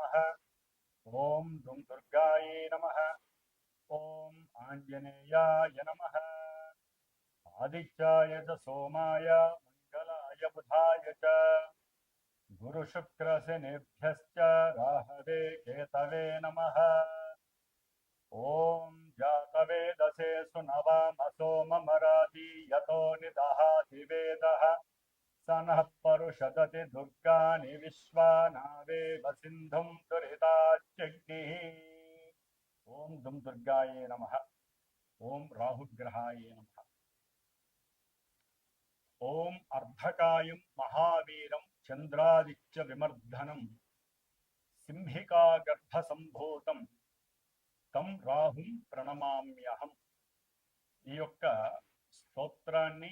नमः। ॐ दुं दुर्गायै नमः। ॐ आञ्जनेयाय नमः। आदित्याय च सोमाय मङ्गलाय बुधाय च। गुरुशुक्रशनिभ्यश्च राहवे केतवे नमः। ॐ जातवेदसे सुनवामसो ममरादि यतो निदहाति वेदः स नः परुषदति दुर्गानि विश्वानावेव सिन्धुं दुरिताच्यग्निः ॐ दुं दुर्गायै नमः ॐ राहुग्रहाय नमः ॐ अर्धकायं महावीरं चन्द्रादित्यविमर्दनं సింహికాగర్భసంభూతం తం రాహుం ప్రణమామ్యహం ఈ యొక్క స్తోత్రాన్ని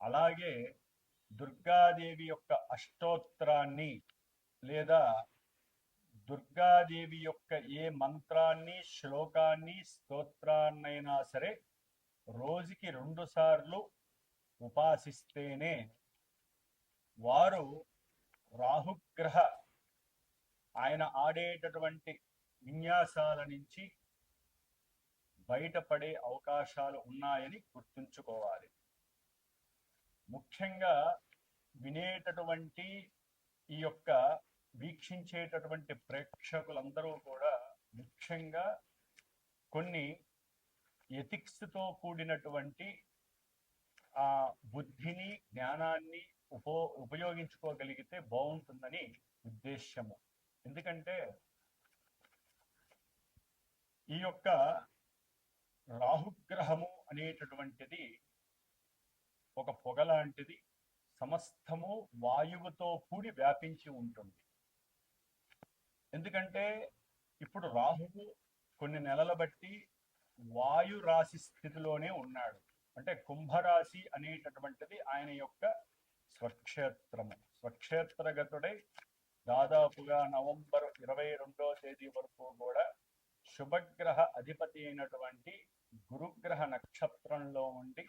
అలాగే దుర్గాదేవి యొక్క అష్టోత్తరాన్ని లేదా దుర్గాదేవి యొక్క ఏ మంత్రాన్ని శ్లోకాన్ని స్తోత్రాన్నైనా సరే రోజుకి రెండు సార్లు ఉపాసిస్తేనే వారు రాహుగ్రహ ఆయన ఆడేటటువంటి విన్యాసాల నుంచి బయటపడే అవకాశాలు ఉన్నాయని గుర్తుంచుకోవాలి. ముఖ్యంగా వినేటటువంటి ఈ యొక్క వీక్షించేటటువంటి ప్రేక్షకులందరూ కూడా ముఖ్యంగా కొన్ని ఎథిక్స్తో కూడినటువంటి ఆ బుద్ధిని జ్ఞానాన్ని ఉపో ఉపయోగించుకోగలిగితే బాగుంటుందని ఉద్దేశ్యము. ఎందుకంటే ఈ యొక్క రాహుగ్రహము అనేటటువంటిది ఒక పొగ లాంటిది సమస్తము వాయువుతో కూడి వ్యాపించి ఉంటుంది. ఎందుకంటే ఇప్పుడు రాహువు కొన్ని నెలల బట్టి వాయు రాశి స్థితిలోనే ఉన్నాడు. అంటే కుంభరాశి అనేటటువంటిది ఆయన యొక్క స్వక్షేత్రము. స్వక్షేత్రగతుడై దాదాపుగా నవంబర్ ఇరవై రెండో తేదీ వరకు కూడా శుభగ్రహ అధిపతి అయినటువంటి గురుగ్రహ నక్షత్రంలో ఉండి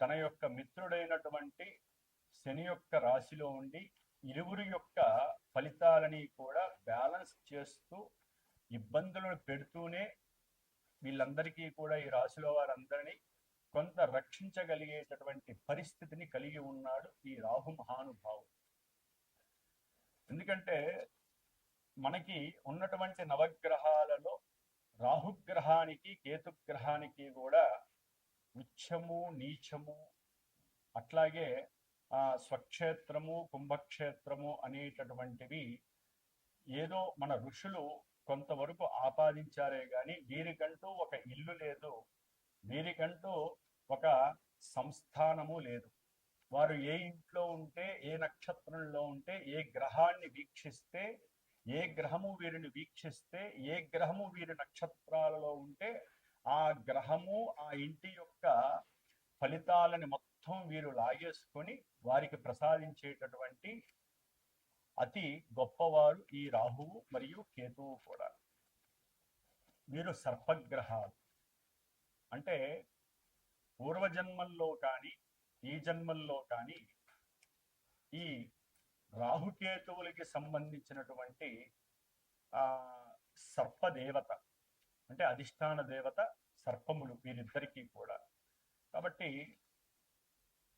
తన యొక్క మిత్రుడైనటువంటి శని యొక్క రాశిలో ఉండి ఇరువురి యొక్క ఫలితాలని కూడా బ్యాలెన్స్ చేస్తూ ఇబ్బందులను పెడుతూనే వీళ్ళందరికీ కూడా ఈ రాశిలో వారందరినీ కొంత రక్షించగలిగేటటువంటి పరిస్థితిని కలిగి ఉన్నాడు ఈ రాహు మహానుభావుడు. ఎందుకంటే మనకి ఉన్నటువంటి నవగ్రహాలలో రాహుగ్రహానికి కేతుగ్రహానికి కూడా ఉచ్చము నీచము అట్లాగే ఆ స్వక్షేత్రము కుంభక్షేత్రము అనేటటువంటివి ఏదో మన ఋషులు కొంతవరకు ఆపాదించారే కానీ వీరికంటూ ఒక ఇల్లు లేదు. వీరికంటూ ఒక సంస్థానము లేదు. వారు ఏ ఇంట్లో ఉంటే ఏ నక్షత్రంలో ఉంటే ఏ గ్రహాన్ని వీక్షిస్తే ఏ గ్రహము వీరిని వీక్షిస్తే ఏ గ్రహము వీరి నక్షత్రాలలో ఉంటే ఆ గ్రహము ఆ ఇంటి యొక్క ఫలితాలని మొత్తం వీరు లాగేసుకొని వారికి ప్రసాదించేటటువంటి అతి గొప్పవారు ఈ రాహువు మరియు కేతువు కూడా. వీరు సర్పగ్రహాలు. అంటే పూర్వజన్మల్లో కానీ ఈ జన్మల్లో కానీ ఈ రాహుకేతువులకి సంబంధించినటువంటి ఆ సర్పదేవత అంటే అధిష్టాన దేవత సర్పములు వీరిద్దరికీ కూడా. కాబట్టి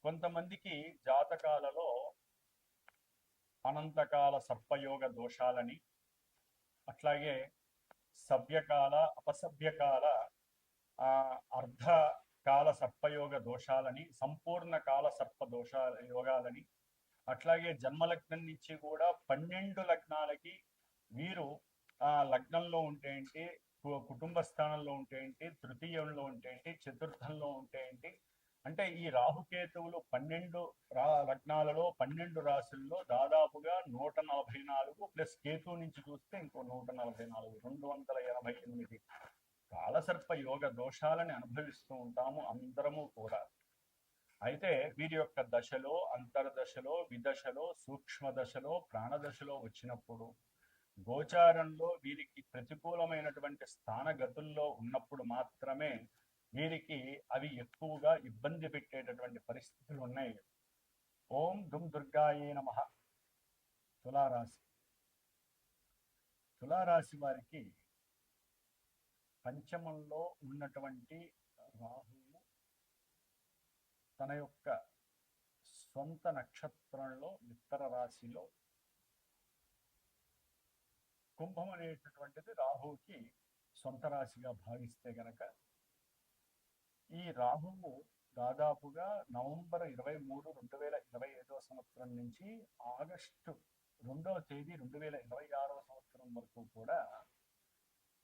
కొంతమందికి జాతకాలలో అనంతకాల సర్పయోగ దోషాలని అట్లాగే సభ్యకాల అపసభ్యకాల ఆ అర్ధకాల సర్పయోగ దోషాలని సంపూర్ణ కాల సర్ప దోష యోగాలని అట్లాగే జన్మలగ్నం నుంచి కూడా పన్నెండు లగ్నాలకి వీరు ఆ లగ్నంలో ఉంటే ఏంటి కుటుంబ స్థానంలో ఉంటే ఏంటి? తృతీయంలో ఉంటే ఏంటి? చతుర్థంలో ఉంటే ఏంటి? అంటే ఈ రాహుకేతువులు పన్నెండు రా లగ్నాలలో పన్నెండు రాశుల్లో దాదాపుగా నూట నలభై నాలుగు ప్లస్ కేతు నుంచి చూస్తే ఇంకో నూట నలభై నాలుగు రెండు వందల ఎనభై ఎనిమిది. కాలసర్ప యోగ దోషాలని అనుభవిస్తూ ఉంటాము అందరము కూడా. అయితే వీరి యొక్క దశలో అంతర్దశలో విదశలో సూక్ష్మ దశలో ప్రాణదశలో వచ్చినప్పుడు గోచారంలో వీరికి ప్రతికూలమైనటువంటి స్థానగతుల్లో ఉన్నప్పుడు మాత్రమే వీరికి అవి ఎక్కువగా ఇబ్బంది పెట్టేటటువంటి పరిస్థితులు ఉన్నాయి. ఓం దుమ్ దుర్గాయే నమ. తులారాశి. తులారాశి వారికి పంచమంలో ఉన్నటువంటి రాహువు తన యొక్క సొంత నక్షత్రంలో మిత్ర రాశిలో కుంభం అనేటటువంటిది రాహువుకి సొంత రాశిగా భావిస్తే గనక ఈ రాహువు దాదాపుగా నవంబర్ ఇరవై మూడు రెండు వేల ఇరవై ఐదవ సంవత్సరం నుంచి ఆగస్టు రెండవ తేదీ రెండు వేల ఇరవై ఆరవ సంవత్సరం వరకు కూడా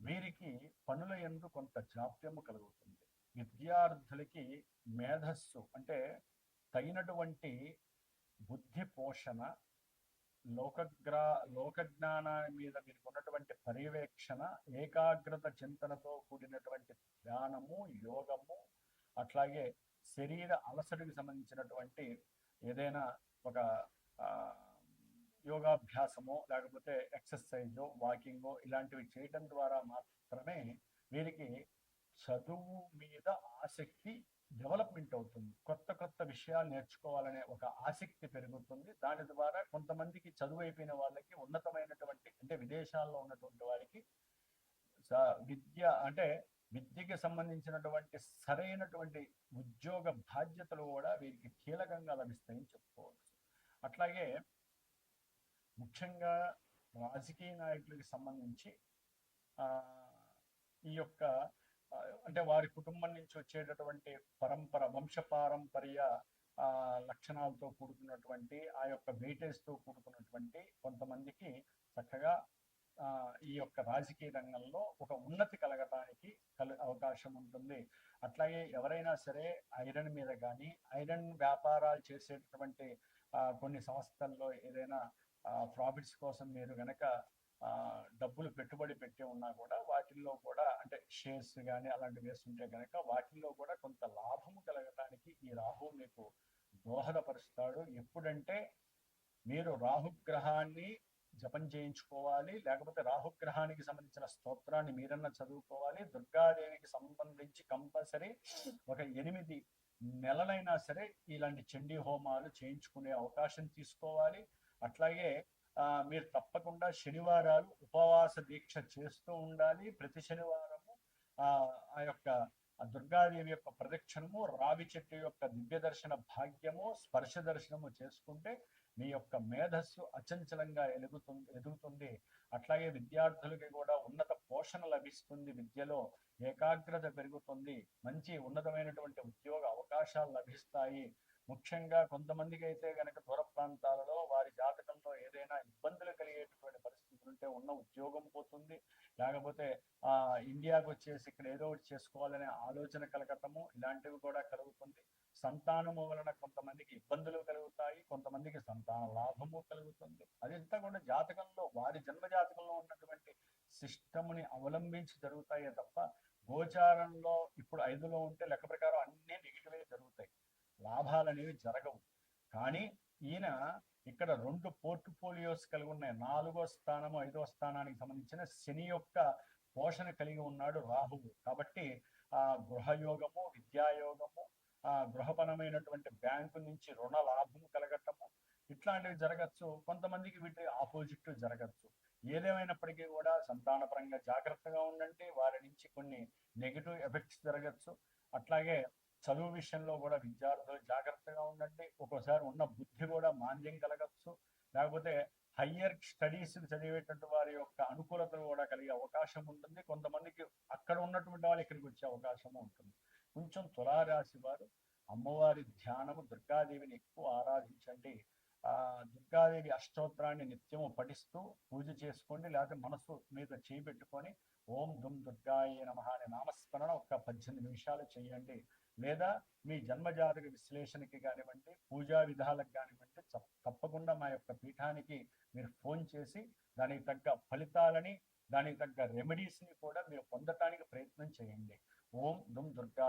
వీరికి పనుల ఎందు కొంత జాప్యము కలుగుతుంది. విద్యార్థులకి మేధస్సు అంటే తగినటువంటి బుద్ధి పోషణ లోకగ్రా లోకజ్ఞానాన్ని మీద మీకు ఉన్నటువంటి పర్యవేక్షణ ఏకాగ్రత చింతనతో కూడినటువంటి ధ్యానము యోగము అట్లాగే శరీర అలసడికి సంబంధించినటువంటి ఏదైనా ఒక యోగాభ్యాసమో లేకపోతే ఎక్సర్సైజో వాకింగో ఇలాంటివి చేయడం ద్వారా మాత్రమే వీరికి చదువు మీద ఆసక్తి డెవలప్మెంట్ అవుతుంది. కొత్త కొత్త విషయాలు నేర్చుకోవాలనే ఒక ఆసక్తి పెరుగుతుంది. దాని ద్వారా కొంతమందికి చదువు అయిపోయిన వాళ్ళకి ఉన్నతమైనటువంటి అంటే విదేశాల్లో ఉన్నటువంటి వారికి విద్య అంటే విద్యకి సంబంధించినటువంటి సరైనటువంటి ఉద్యోగ బాధ్యతలు కూడా వీరికి కీలకంగా లభిస్తాయని చెప్పుకోవచ్చు. అట్లాగే ముఖ్యంగా రాజకీయ నాయకులకి సంబంధించి ఈ యొక్క అంటే వారి కుటుంబం నుంచి వచ్చేటటువంటి పరంపర వంశపారంపర్య లక్షణాలతో కూడుకున్నటువంటి ఆ యొక్క వెయిటేజ్తో కూడుకున్నటువంటి కొంతమందికి చక్కగా ఈ యొక్క రాజకీయ రంగంలో ఒక ఉన్నతి కలగటానికి కల అవకాశం ఉంటుంది. అట్లాగే ఎవరైనా సరే ఐరన్ మీద కానీ ఐరన్ వ్యాపారాలు చేసేటటువంటి కొన్ని సంస్థల్లో ఏదైనా ప్రాఫిట్స్ కోసం మీరు గనక డబ్బులు పెట్టుబడి పెట్టి ఉన్నా కూడా వాటిల్లో కూడా అంటే షేర్స్ కానీ అలాంటివి వేస్తుంటే కనుక వాటిల్లో కూడా కొంత లాభము కలగటానికి ఈ రాహు మీకు దోహదపరుస్తాడు. ఎప్పుడంటే మీరు రాహుగ్రహాన్ని జపం చేయించుకోవాలి లేకపోతే రాహుగ్రహానికి సంబంధించిన స్తోత్రాన్ని మీరన్నా చదువుకోవాలి దుర్గాదేవికి సంబంధించి కంపల్సరీ ఒక ఎనిమిది నెలలైనా సరే ఇలాంటి చండీ హోమాలు చేయించుకునే అవకాశం తీసుకోవాలి. అట్లాగే మీరు తప్పకుండా శనివారాలు ఉపవాస దీక్ష చేస్తూ ఉండాలి. ప్రతి శనివారము ఆ యొక్క దుర్గాదేవి యొక్క ప్రదక్షిణము రావి చెట్టు యొక్క దివ్య దర్శన భాగ్యము స్పర్శ దర్శనము చేసుకుంటే మీ యొక్క మేధస్సు అచంచలంగా ఎదుగుతుంది ఎదుగుతుంది. అట్లాగే విద్యార్థులకి కూడా ఉన్నత పోషణ లభిస్తుంది. విద్యలో ఏకాగ్రత పెరుగుతుంది. మంచి ఉన్నతమైనటువంటి ఉద్యోగ అవకాశాలు లభిస్తాయి. ముఖ్యంగా కొంతమందికి అయితే కనుక దూర ప్రాంతాలలో వారి జాతకంలో ఏదైనా ఇబ్బందులు కలిగేటటువంటి పరిస్థితులు ఉంటే ఉన్న ఉద్యోగం పోతుంది. లేకపోతే ఆ ఇండియాకు వచ్చేసి ఇక్కడ ఏదో ఒకటి చేసుకోవాలనే ఆలోచన కలగటము ఇలాంటివి కూడా కలుగుతుంది. సంతానము వలన కొంతమందికి ఇబ్బందులు కలుగుతాయి కొంతమందికి సంతాన లాభము కలుగుతుంది. అదంతా కూడా జాతకంలో వారి జన్మ జాతకంలో ఉన్నటువంటి సిస్టమ్ని అవలంబించి జరుగుతాయే తప్ప గోచారంలో ఇప్పుడు ఐదులో ఉంటే లెక్క ప్రకారం అన్ని లాభాలు అనేవి జరగవు. కానీ ఈయన ఇక్కడ రెండు పోర్ట్ఫోలియోస్ కలిగి ఉన్నాయి. నాలుగో స్థానము ఐదో స్థానానికి సంబంధించిన శని యొక్క పోషణ కలిగి ఉన్నాడు రాహువు. కాబట్టి ఆ గృహయోగము విద్యాయోగము ఆ గృహపరమైనటువంటి బ్యాంకు నుంచి రుణ లాభం కలగటము ఇట్లాంటివి జరగచ్చు. కొంతమందికి వీటి ఆపోజిట్ జరగచ్చు. ఏదేమైనప్పటికీ కూడా సంతానపరంగా జాగ్రత్తగా ఉండండి. వారి నుంచి కొన్ని నెగిటివ్ ఎఫెక్ట్స్ జరగచ్చు. అట్లాగే చదువు విషయంలో కూడా విద్యార్థులు జాగ్రత్తగా ఉండండి. ఒక్కోసారి ఉన్న బుద్ధి కూడా మాంద్యం కలగచ్చు. లేకపోతే హయ్యర్ స్టడీస్ చదివేటువంటి వారి యొక్క అనుకూలతలు కూడా కలిగే అవకాశం ఉంటుంది. కొంతమందికి అక్కడ ఉన్నటువంటి వాళ్ళు ఇక్కడికి వచ్చే అవకాశం ఉంటుంది. కొంచెం తులారాశి వారు అమ్మవారి ధ్యానము దుర్గాదేవిని ఎక్కువ ఆరాధించండి. ఆ దుర్గాదేవి అష్టోత్తరాన్ని నిత్యము పఠిస్తూ పూజ చేసుకోండి. లేకపోతే మనసు మీద చేయి పెట్టుకొని ఓం దుమ్ దుర్గాయ నమ అనే నామస్మరణ ఒక పద్దెనిమిది నిమిషాలు చేయండి. లేదా మీ జన్మజాతక విశ్లేషణకి కానివ్వండి పూజా విధాలకు కానివ్వండి తప్పకుండా మా యొక్క పీఠానికి మీరు ఫోన్ చేసి దానికి తగ్గ ఫలితాలని దానికి తగ్గ రెమెడీస్ని కూడా మీరు పొందటానికి ప్రయత్నం చేయండి. ఓం దుమ్ దుర్గా